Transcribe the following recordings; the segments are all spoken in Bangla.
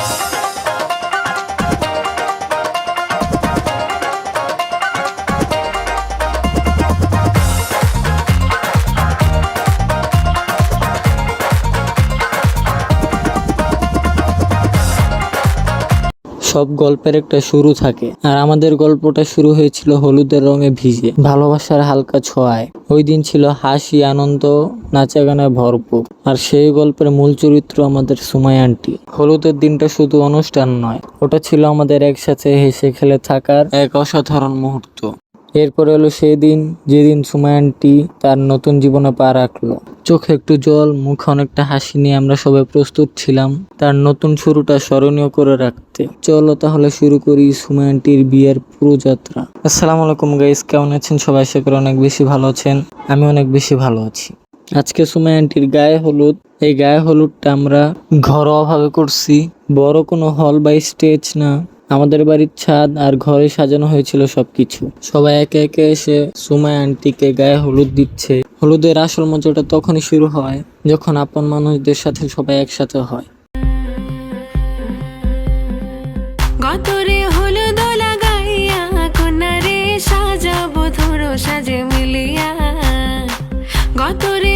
あ! সব গল্পের একটা শুরু থাকে। আর আমাদের গল্পটা শুরু হয়েছিল হলুদের রঙে ভিজে, ভালোবাসার হালকা ছোঁয়ায়। ওই দিন ছিল হাসি, আনন্দ নাচা গানায় ভরপুর। আর সেই গল্পের মূল চরিত্র আমাদের সুমাই আন্টি। হলুদের দিনটা শুধু অনুষ্ঠান নয়, ওটা ছিল আমাদের একসাথে হেসে খেলে থাকার এক অসাধারণ মুহূর্ত। এরপরে হলো সেই দিন যেদিন আন্টি তার নতুন জীবনে পা রাখল। চোখে একটু জল, মুখে অনেকটা হাসি নিয়ে আমরা সবাই প্রস্তুত ছিলাম তার নতুন শুরুটা স্মরণীয় করে রাখতে। চলো তাহলে শুরু করি সুমাই আন্টির বিয়ের পুরো যাত্রা। আসসালামু আলাইকুম গাইস কেমন আছেন? সবাই আশা করি অনেক বেশি ভালো আছেন। আমি অনেক বেশি ভালো আছি। আজকে সুমাই আন্টির গায়ে হলুদ। এই গায়ে হলুদটা আমরা ঘরোয়াভাবে করছি। বড় কোনো হল বা স্টেজ না। আমাদের বাড়ির ছাদ আর ঘরে সাজানো হয়েছিল সবকিছু। সবাই একে একে এসে সুমাই আন্টিকে গায়ে হলুদ দিচ্ছে। হলুদের আসল মজাটা তখনই শুরু হয় যখন আপন মানুষদের সাথে সবাই একসাথে হয়। গতরে হলুদ লাগাইয়া, কন্যারে সাজাবো ধরো সাজে মিলিয়া। গতরে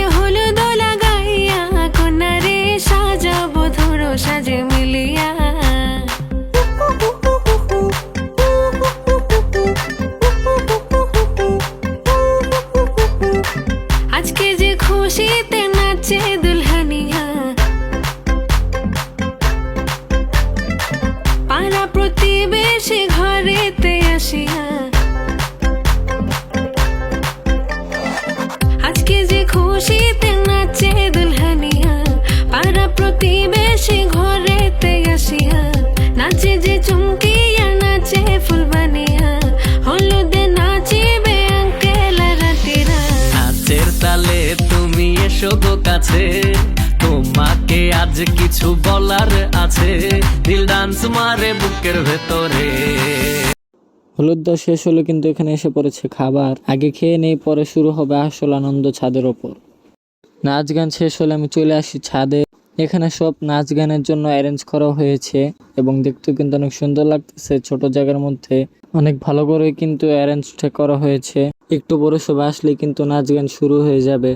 খুশিতে নাচে দুলহানিয়া পাড়া প্রতিবেশী ঘরেতে আসিয়া নাচে যে চুমকিয়া নাচে ফুলবানিয়া হলুদে নাচিবে আঙ্কেল রাতিরা নাচের তালে তুমি এসো গো কাছে তোমাকে আজ কিছু বলার আছে দিল ডান্স মারে বুকের ভেতরে। হলুদ শেষ হলো কিন্তু এখানে এসে পড়েছে খাবার। আগে খেয়ে নেই পরে শুরু হবে আসল আনন্দ ছাদের ওপর। নাচ গান শেষ হলে আমি চলে আসি ছাদে এখানে সব নাচ গানের জন্য অ্যারেঞ্জ করা হয়েছে এবং দেখতেও কিন্তু অনেক সুন্দর লাগতেছে ছোট জায়গার মধ্যে অনেক ভালো করে কিন্তু অ্যারেঞ্জটা করা হয়েছে একটু পরে সবাই আসলে কিন্তু নাচ গান শুরু হয়ে যাবে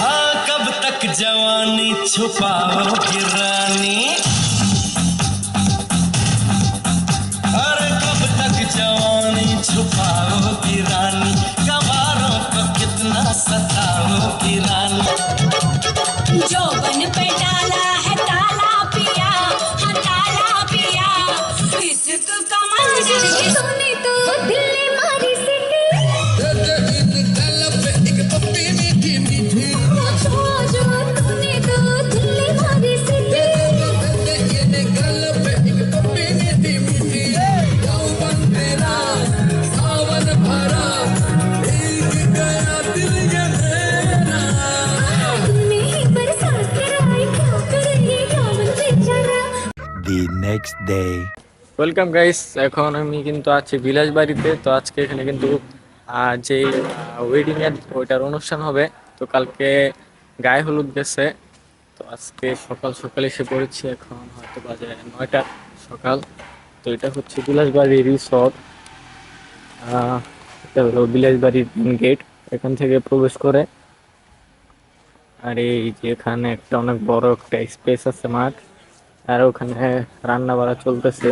हाँ कब तक जवानी छुपाओगी रानी Next day. ওয়েলকাম গাইস এখন আমি কিন্তু আছি বিলাস বাড়িতে। তো আজকে এখানে কিন্তু যে ওয়েডিং এর ওইটার অনুষ্ঠান হবে। তো কালকে গায়ে হলুদ গেছে। তো আজকে সকাল সকাল এসে পড়েছি। এখন হয়তো বাজে নয়টা সকাল। তো এটা হচ্ছে বিলাসবাড়ি রিসর্ট এটা হলো বিলাসবাড়ির গেট এখান থেকে প্রবেশ করে। আর এই যে এখানে একটা অনেক বড় একটা স্পেস আছে মাঠ। আর ওখানে রান্না বাড়া চলতেছে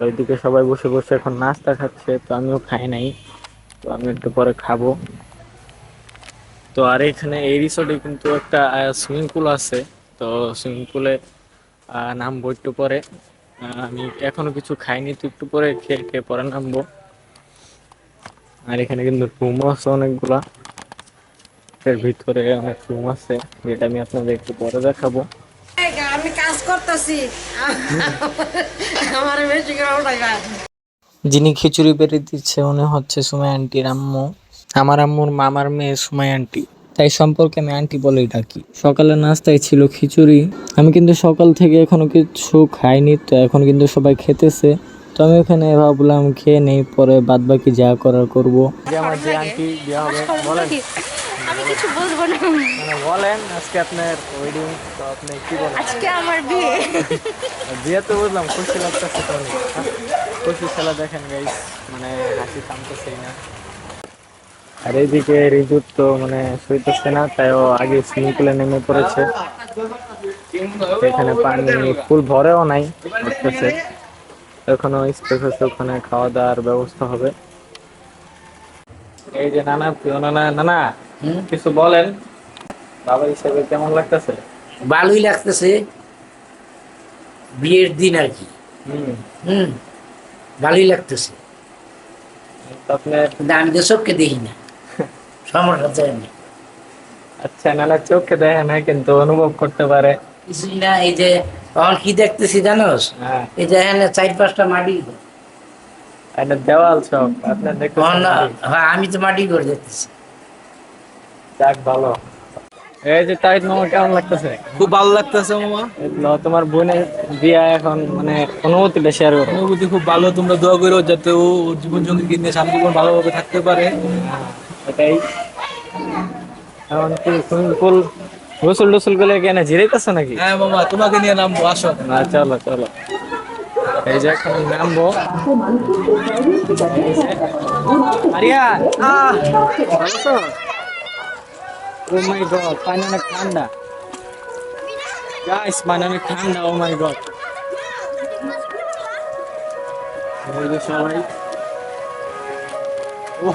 ওইদিকে সবাই বসে বসে এখন নাস্তা খাচ্ছে, তো আমিও খাই নাই, তো আমি একটু পরে খাব। তো আর এখানে এই রিসোর্টে কিন্তু একটা সুইমিং পুল আছে, তো সুইমিং পুলে নামবো একটু পরে। আমি এখনও কিছু খাইনি, তো একটু পরে খেয়ে খেয়ে পরে নামবো। আর এখানে কিন্তু রুমও আছে অনেকগুলা। এর ভিতরে অনেক রুম আছে যেটা আমি আপনাদের একটু পরে দেখাবো। আমি কাজ করতেছি। আমার বেশি যিনি খিচুড়ি বেড়ে দিচ্ছে উনি হচ্ছে সুমাই আন্টির আম্মু। আমার আম্মুর মামার মেয়ে সুমাই আন্টি। তাই সম্পর্কে আমি আন্টি বলেই ডাকি। সকালে নাস্তায় ছিল খিচুড়ি। আমি কিন্তু সকাল থেকে এখনও কিছু খাইনি তো এখন কিন্তু সবাই খেতেছে। তো আমি ওখানে ভাবলাম খেয়ে নেই পরে বাদ বাকি যা করার করব। আমার যে আন্টি বিয়ে হবে বলেন। আমি কিছু বলব না। মানে বলেন আজকে আপনার ওয়েডিং তো আপনি কি বলেন? আজকে আমার বিয়ে। বিয়ে তো বুঝলাম খুশি লাগতেছে তো খুশি খেলা দেখেন গাইস মানে হাসি থামতেছেই না আর এইদিকে রিজুর তো মানে সইতেছে না তাই ও আগে সুইমিং পুলে নেমে পড়েছে। এখানে পানি ফুল ভরেও নাই উঠতেছে। এখনও স্পেস আছে ওখানে খাওয়া দাওয়ার ব্যবস্থা হবে। এই যে নানা প্রিয় নানা নানা। কিছু বলেন। বাবা হিসেবে কেমন লাগতেছে? ভালোই লাগতেছে। বিয়ের দিন আর কি। হুম। হুম ভালোই লাগতেছে। আমি তো চোখকে দেখি না। সমস্যা চাই না। আচ্ছা নানা চোখে দেখে না কিন্তু অনুভব করতে পারে। কিছুই না এই যে তখন কি দেখতেছি জানোস? হ্যাঁ। এই যে এখানে চার পাঁচটা মাটি। দেওয়াল সব আপনার দেখতে তখন হ্যাঁ আমি তো মাটি করে দেখতেছি। যাক ভালো। এই যে তাইদ মামা কেমন লাগতেছে? খুব ভালো লাগতেছে মামা। তোমার বোনের বিয়া এখন মানে অনুভূতিটা শেয়ার করো অনুভূতি খুব ভালো তোমরা দোয়া করো যাতে ও জীবন সঙ্গী নিয়ে সামনে ভালোভাবে থাকতে পারে। এটাই। এখন কি সুইমিং পুল গোসল টোসল করে কেন জিরাইতেছো নাকি? হ্যাঁ মামা তোমাকে নিয়ে নামবো আসো। না চলো চলো। এই যে এখন নামবো। আরিয়ান ভালো তো ও মাই গড পানি অনেক ঠান্ডা গাইস পানি অনেক ঠান্ডা ও মাই গড এই যে সবাই ও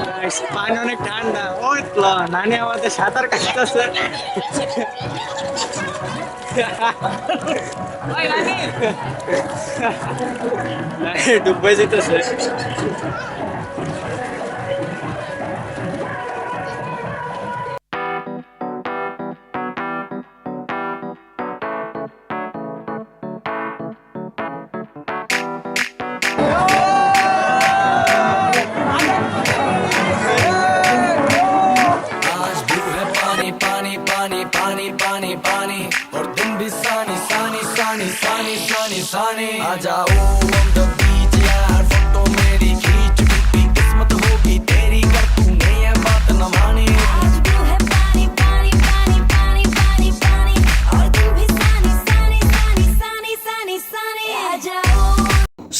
গাইস পানি অনেক ঠান্ডা ওই তো নানি আমাদের সাঁতার কাটতেছে? ডুবে যেতেছে। শানে আজাও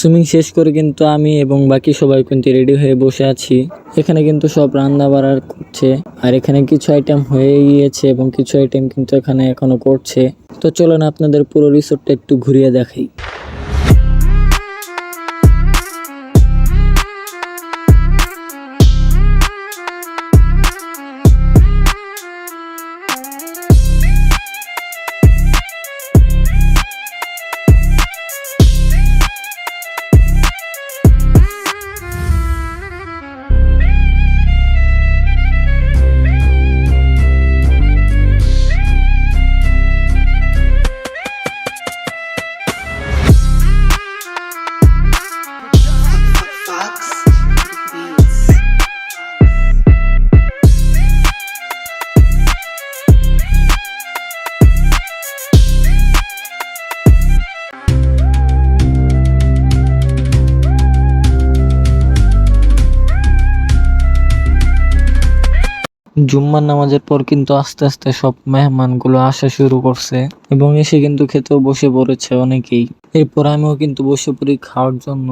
সুইমিং শেষ করে কিন্তু আমি এবং বাকি সবাই কিন্তু রেডি হয়ে বসে আছি। এখানে কিন্তু সব রান্না বাড়া করছে আর এখানে কিছু আইটেম হয়ে গিয়েছে এবং কিছু আইটেম কিন্তু এখানে এখনও করছে। তো চলুন আপনাদের পুরো রিসোর্টটা একটু ঘুরিয়ে দেখাই। জুম্মার নামাজের পর কিন্তু আস্তে আস্তে সব মেহমানগুলো আসা শুরু করছে এবং এসে কিন্তু খেতেও বসে পড়েছে অনেকেই। এরপর আমিও কিন্তু বসে পড়ি খাওয়ার জন্য।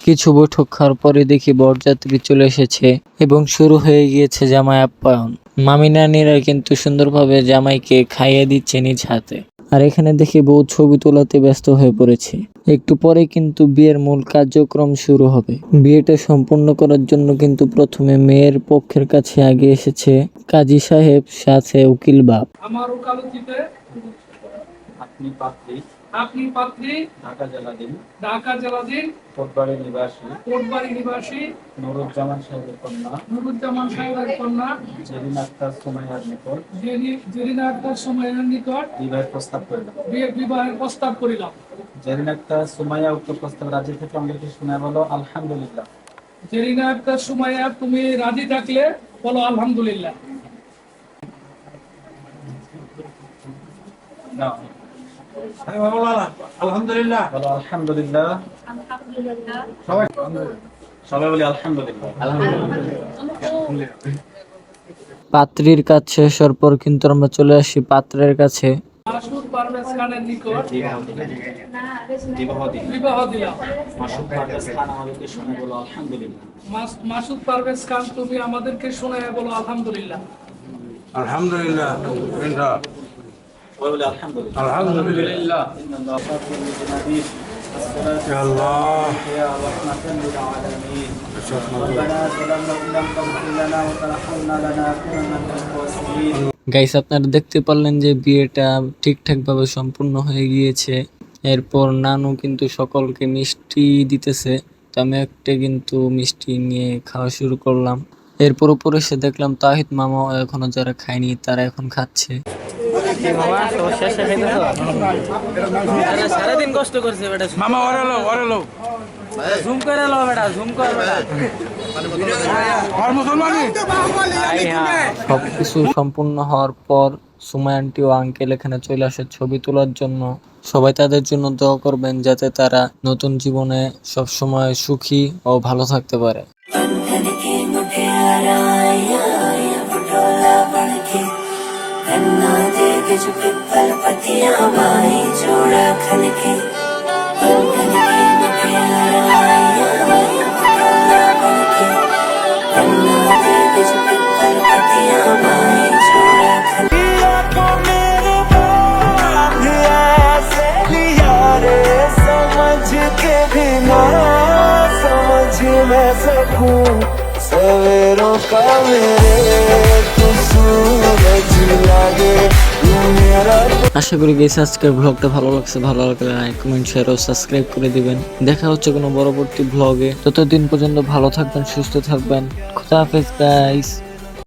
কিছু বৈঠক খাওয়ার পরে দেখি বরযাত্রী চলে এসেছে এবং শুরু হয়ে গিয়েছে জামাই আপ্যায়ন। মামি নানিরা কিন্তু সুন্দরভাবে জামাইকে খাইয়ে দিচ্ছে নিজ হাতে। আর এখানে দেখে বউ ছবি তোলাতে ব্যস্ত হয়ে পড়েছে। একটু পরে কিন্তু বিয়ের মূল কার্যক্রম শুরু হবে। বিয়েটা সম্পূর্ণ করার জন্য কিন্তু প্রথমে মেয়ের পক্ষের কাছে আগে এসেছে কাজী সাহেব, সাথে উকিল বাপ। আমার ওকালতিতে আপনি আপনি পাত্রী ঢাকা জেলাধীন ঢাকা জেলাধীন কোটবাড়ি নিবাসী। কোটবাড়ি নিবাসী। নুরুজ্জামান সাহেবের কন্যা। নুরুজ্জামান সাহেবের কন্যা। জেরিন আক্তার সুমাইয়ার নিকট। জেরি- জেরিনা আক্তার সময়ের নিকট বিবাহের প্রস্তাব করলাম। বিয়ে বিবাহের প্রস্তাব করিলাম। জেরিন আক্তার সুমাইয়া উক্ত প্রস্তাব রাজি থেকে আমাদেরকে শুনে বলো আলহামদুলিল্লাহ। জেরিনা আক্তার সুমাইয়া তুমি রাজি থাকলে বলো আলহামদুলিল্লাহ। না। আলহামদুলিল্লাহ। আলহামদুলিল্লাহ। সবাই সবাই বলি আলহামদুলিল্লাহ। পাত্রীর কাজ শেষ হওয়ার পর কিন্তু আমরা চলে আসি পাত্রের কাছে। মাসুদ পারভেজ খানের নিকট বিবাহ দিলাম মাস- মাসুদ পারভেজ খান তুমি আমাদেরকে শোনায় বলো আলহামদুলিল্লাহ। আলহামদুলিল্লাহ আলহামদুলিল্লাহ। গাইস আপনারা দেখতে পারলেন যে বিয়েটা ঠিকঠাক ভাবে সম্পূর্ণ হয়ে গিয়েছে। এরপর নানু কিন্তু সকলকে মিষ্টি দিতেছে। তো আমি একটা কিন্তু মিষ্টি নিয়ে খাওয়া শুরু করলাম। এরপর উপরে এসে দেখলাম তাহিদ মামা এখনও যারা খায়নি তারা এখন খাচ্ছে। সারাদিন কষ্ট করছে বেটা। মামা ওরালো ওরালো ঝুম করে লো বেটা ঝুম কর বেটা। সবকিছু সম্পূর্ণ হওয়ার পর সুমাই আন্টি ও আঙ্কেল এখানে চলে আসে ছবি তোলার জন্য। সবাই তাদের জন্য দোয়া করবেন যাতে তারা নতুন জীবনে সবসময় সুখী ও ভালো থাকতে পারে। के जो पिपल पतियाँ बाई जोड़ा खन सवेरों का मेरे तू सूरज लगे। আশা করি গেছে আজকের ব্লগটা ভালো লাগছে, ভালো লাগলে লাইক কমেন্ট শেয়ার ও সাবস্ক্রাইব করে দিবেন। দেখা হচ্ছে কোনো পরবর্তী ব্লগে ততদিন পর্যন্ত ভালো থাকবেন, সুস্থ থাকবেন। খুদা হাফেজ গাইস